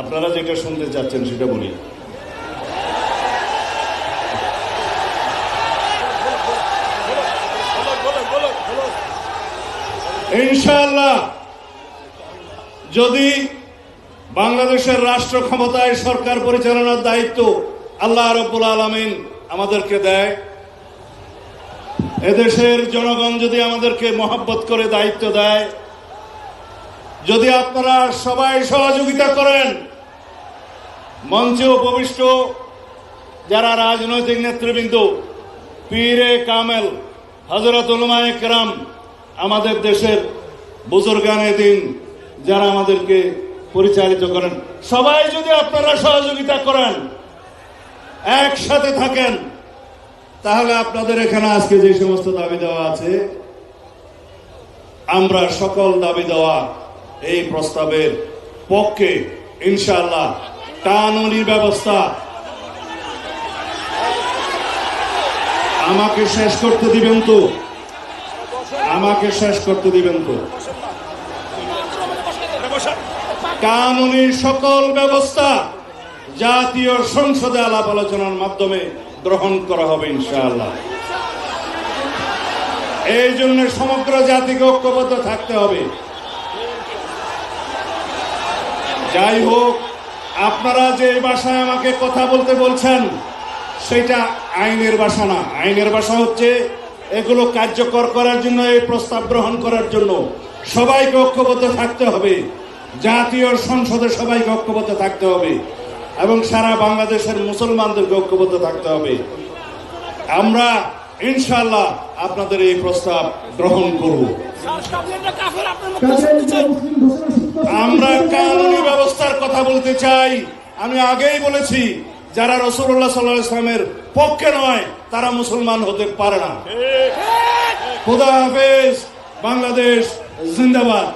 আপনারা যেটা শুনতে চাচ্ছেন সেটা বলি। ইনশাল্লাহ যদি বাংলাদেশের রাষ্ট্র ক্ষমতায় সরকার পরিচালনার দায়িত্ব আল্লাহ রব্বুল আলমিন আমাদেরকে দেয়, এদেশের জনগণ যদি আমাদেরকে মহাব্বত করে দায়িত্ব দেয় যদি আপনারা সবাই সহযোগিতা করেন, মঞ্চে উপবিষ্ট যারা রাজনৈতিক নেতৃবৃন্দ, পীরে কামেল হজরত উলমায়ে কেরাম, আমাদের দেশের বুজুর্গানে দিন, যারা আমাদেরকে পরিচালিত করেন, সবাই যদি আপনারা সহযোগিতা করেন, একসাথে থাকেন, তাহলে আপনাদের এখানে আজকে যে সমস্ত দাবি দেওয়া আছে, আমরা সকল দাবি দেওয়া এই প্রস্তাবের পক্ষে ইনশাআল্লাহ কানুনি ব্যবস্থা আমাকে শেষ করতে দিবেন তো? আমাকে শেষ করতে দিবেন তো? কানুনি সকল ব্যবস্থা জাতীয় সংসদে আলাপ আলোচনার মাধ্যমে গ্রহণ করা হবে ইনশাআল্লাহ। এই জন্য সমগ্র জাতিকে ঐক্যবদ্ধ থাকতে হবে। যাই হোক আপনারা যে ভাষায় আমাকে কথা বলতে বলছেন সেটা আইনের ভাষা না। আইনের ভাষা হচ্ছে এগুলো কার্যকর করার জন্য এই প্রস্তাব গ্রহণ করার জন্য। সবাইকে ঐক্যবদ্ধ থাকতে হবে। জাতীয় সংসদে সবাইকে ঐক্যবদ্ধ থাকতে হবে। এবং সারা বাংলাদেশের মুসলমানদেরকে ঐক্যবদ্ধ থাকতে হবে। আমরা ইনশাল্লাহ আপনাদের এই প্রস্তাব গ্রহণ করব। আমরা কানুনি কথা বলতে চাই আমি আগেই বলেছি যারা রসুল্লাহ সাল্লাহ ইসলামের পক্ষে নয় তারা মুসলমান হতে পারে না। খুদা হাফেজ বাংলাদেশ জিন্দাবাদ।